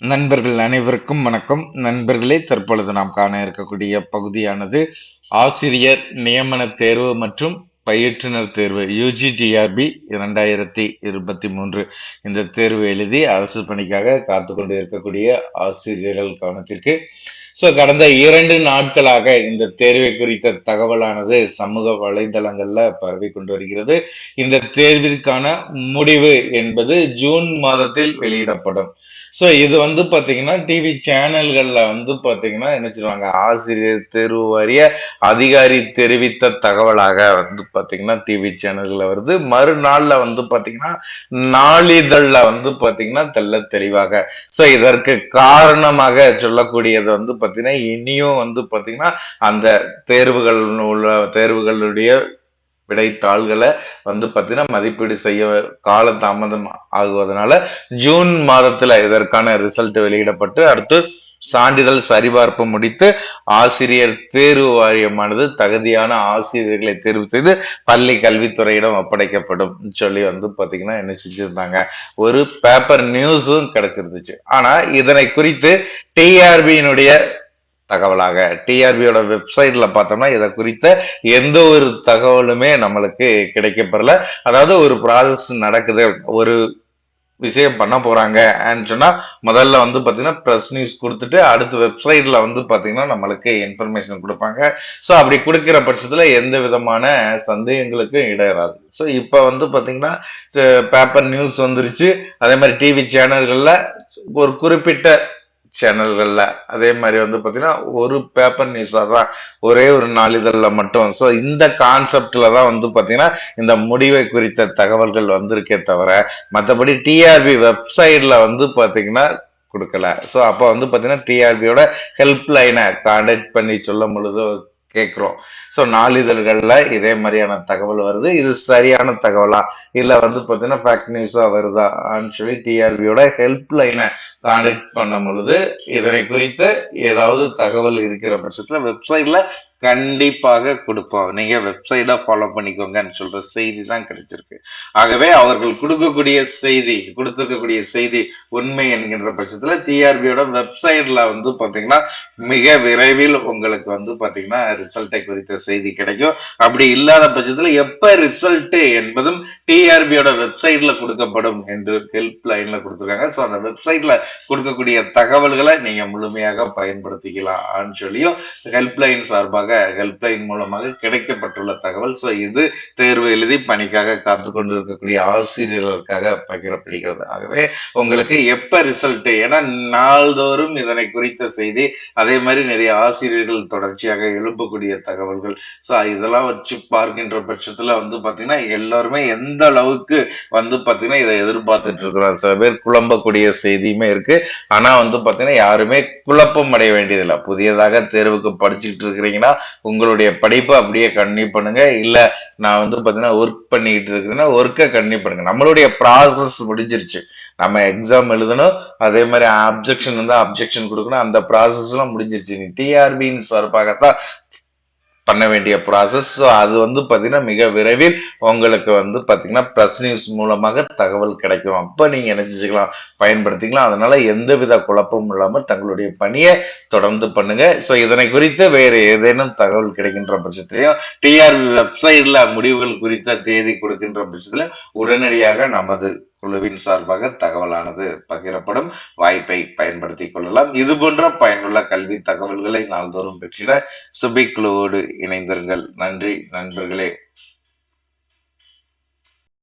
நண்பர்கள் அனைவருக்கும் வணக்கம். நண்பர்களே தற்பொழுது நாம் காண இருக்கக்கூடிய பகுதியானது ஆசிரியர் நியமன தேர்வு மற்றும் பயிற்றுனர் தேர்வு யூஜிடிஆர்பி இரண்டாயிரத்தி இருபத்தி மூன்று. இந்த தேர்வு எழுதி அரசு பணிக்காக காத்து கொண்டு இருக்கக்கூடிய ஆசிரியர்கள் கவனத்திற்கு. ஸோ கடந்த இரண்டு நாட்களாக இந்த தேர்வை குறித்த தகவலானது சமூக வலைதளங்களில் பரவி கொண்டு வருகிறது. இந்த தேர்விற்கான முடிவு என்பது ஜூன் மாதத்தில் வெளியிடப்படும். ஸோ இது வந்து பார்த்தீங்கன்னா டிவி சேனல்களில் வந்து பார்த்தீங்கன்னா என்ன சொல்லுவாங்க? ஆசிரியர் தேர்வு வாரிய அதிகாரி தெரிவித்த தகவலாக வந்து பார்த்தீங்கன்னா டிவி சேனல்களில் வருது. மறுநாளில் வந்து பார்த்தீங்கன்னா நாளிதழில் வந்து பார்த்தீங்கன்னா தெல்ல தெளிவாக. ஸோ இதற்கு காரணமாக சொல்லக்கூடியது வந்து பார்த்தீங்கன்னா இனியும் வந்து பார்த்தீங்கன்னா அந்த தேர்வுகள் உள்ள தேர்வுகளுடைய விடைத்தாள்களை வந்து பார்த்தீங்கன்னா மதிப்பீடு செய்ய கால தாமதம் ஆகுவதனால ஜூன் மாதத்தில் இதற்கான ரிசல்ட் வெளியிடப்பட்டு அடுத்து சான்றிதழ் சரிபார்ப்பு முடித்து ஆசிரியர் தேர்வு வாரியமானது தகுதியான ஆசிரியர்களை தேர்வு செய்து பள்ளி கல்வித்துறையிடம் ஒப்படைக்கப்படும் சொல்லி வந்து பார்த்தீங்கன்னா என்ன செஞ்சிருந்தாங்க? ஒரு பேப்பர் நியூஸும் கிடைச்சிருந்துச்சு. ஆனால் இதனை குறித்து டிஆர்பியினுடைய தகவலாக டிஆர்பியோட வெப்சைட்ல பார்த்தோம்னா இதை குறித்த எந்த ஒரு தகவலுமே நம்மளுக்கு கிடைக்கப்பெறல. அதாவது ஒரு ப்ராசஸ் நடக்குது ஒரு விஷயம் பண்ண போறாங்க சொன்னா முதல்ல வந்து பாத்தீங்கன்னா ப்ரெஸ் நியூஸ் கொடுத்துட்டு அடுத்த வெப்சைட்ல வந்து பாத்தீங்கன்னா நம்மளுக்கு இன்ஃபர்மேஷன் கொடுப்பாங்க. ஸோ அப்படி கொடுக்கிற பட்சத்துல எந்த விதமான சந்தேகங்களுக்கும் இடையறாது. ஸோ இப்போ வந்து பாத்தீங்கன்னா பேப்பர் நியூஸ் வந்துருச்சு. அதே மாதிரி டிவி சேனல்கள்ல ஒரு குறிப்பிட்ட சேனல்களில். அதே மாதிரி வந்து பார்த்தீங்கன்னா ஒரு பேப்பர் நியூஸாக தான் ஒரே ஒரு நாளிதழில் மட்டும். ஸோ இந்த கான்செப்டில் தான் வந்து பார்த்தீங்கன்னா இந்த முடிவை குறித்த தகவல்கள் வந்திருக்கே தவிர மற்றபடி டிஆர்பி வெப்சைட்டில் வந்து பார்த்தீங்கன்னா கொடுக்கல. ஸோ அப்போ வந்து பார்த்தீங்கன்னா டிஆர்பியோட ஹெல்ப் லைனை கான்டாக்ட் பண்ணி சொல்லும் பொழுது கேட்குறோம் ஸோ நாளிதழ்களில் இதே மாதிரியான தகவல் வருது. இது சரியான தகவலா? இல்லை வந்து பார்த்தீங்கன்னா ஃபேக்ட் நியூஸாக வருதான்னு சொல்லி டிஆர்பியோட ஹெல்ப் லைனை கான்டெக்ட் பண்ணும் பொழுது இதனை குறித்து ஏதாவது தகவல் இருக்கிற பட்சத்தில் வெப்சைட்ல கண்டிப்பாக கொடுப்போம். நீங்க வெப்சைட்டை ஃபாலோ பண்ணிக்கோங்கன்னு சொல்ற செய்தி தான் கிடைச்சிருக்கு. ஆகவே அவர்கள் கொடுக்கக்கூடிய செய்தி கொடுத்துருக்கக்கூடிய செய்தி உண்மை என்கின்ற பட்சத்துல டிஆர்பியோட வெப்சைட்ல வந்து பாத்தீங்கன்னா மிக விரைவில் உங்களுக்கு வந்து பாத்தீங்கன்னா ரிசல்ட்டை குறித்த செய்தி கிடைக்கும். அப்படி இல்லாத பட்சத்துல எப்ப ரிசல்ட் என்பதும் டிஆர்பியோட வெப்சைட்ல கொடுக்கப்படும் என்று ஹெல்ப் லைன்ல கொடுத்துருக்காங்க. ஸோ அந்த வெப்சைட்ல கொடுக்கக்கூடிய தகவல்களை நீங்க முழுமையாக பயன்படுத்திக்கலாம் சொல்லியும் ஹெல்ப்லைன் சார்பாக மூலமாக ஹெல்ப்லைன் மூலமாக கிடைக்கப்பட்டுள்ள தகவல். ஸோ இது தேர்வு எழுதி பணிக்காக காத்து கொண்டு இருக்கக்கூடிய ஆசிரியர்களுக்காக பகிரப்படுகிறது ஆகவே உங்களுக்கு எப்ப ரிசல்ட் ஏன்னா நாள்தோறும் இதனை குறித்த செய்தி அதே மாதிரி நிறைய ஆசிரியர்கள் தொடர்ச்சியாக எழுப்பக்கூடிய தகவல்கள். ஸோ இதெல்லாம் வச்சு பார்க்கின்ற பட்சத்துல வந்து பாத்தீங்கன்னா எல்லாருமே எந்த அளவுக்கு வந்து பாத்தீங்கன்னா இதை எதிர்பார்த்துட்டு இருக்கிறார் சில பேர் குழம்பக்கூடிய செய்தியுமே இருக்கு. ஆனா வந்து பாத்தீங்கன்னா யாருமே குழப்பம் அடைய வேண்டியதில்லை. புதியதாக தேர்வுக்கு படிச்சுட்டு இருக்கிறீங்கன்னா உங்களுடைய படிப்பை அப்படியே கண்டினியூ பண்ணுங்க. இல்ல நான் வந்து பாத்தீங்கன்னா ஒர்க் பண்ணிக்கிட்டு இருக்குதுன்னா ஒர்க்கை கண்டினியூ பண்ணுங்க. நம்மளுடைய ப்ராசஸ் முடிஞ்சிருச்சு. நம்ம எக்ஸாம் எழுதணும். அதே மாதிரி அப்ஜெக்ஷன் வந்து அப்ஜெக்ஷன் கொடுக்கணும். அந்த ப்ராசஸ் எல்லாம் முடிஞ்சிருச்சு. நீ டிஆர்பின்னு சார்பாகத்தான் பண்ண வேண்டிய ப்ராசஸ் ஸோ அது வந்து பார்த்தீங்கன்னா மிக விரைவில் உங்களுக்கு வந்து பார்த்தீங்கன்னா ப்ரெஸ் நியூஸ் மூலமாக தகவல் கிடைக்கும். அப்போ நீங்கள் என்ன செஞ்சுக்கலாம் பயன்படுத்திக்கலாம். அதனால் எந்தவித குழப்பமும் இல்லாமல் தங்களுடைய பணியை தொடர்ந்து பண்ணுங்கள் ஸோ இதனை குறித்து வேறு ஏதேனும் தகவல் கிடைக்கின்ற பட்சத்திலையும் டிஆர்பி வெப்சைட்டில் முடிவுகள் குறித்த தேதி கொடுக்கின்ற பட்சத்தில் உடனடியாக நமது குழுவின் சார்பாக தகவலானது பகிரப்படும் வாய்ப்பை பயன்படுத்திக் கொள்ளலாம். இது போன்ற பயனுள்ள கல்வி தகவல்களை நாள்தோறும் பெற்றிட சுபி குழுவோடு இணைந்திருங்கள். நன்றி நண்பர்களே.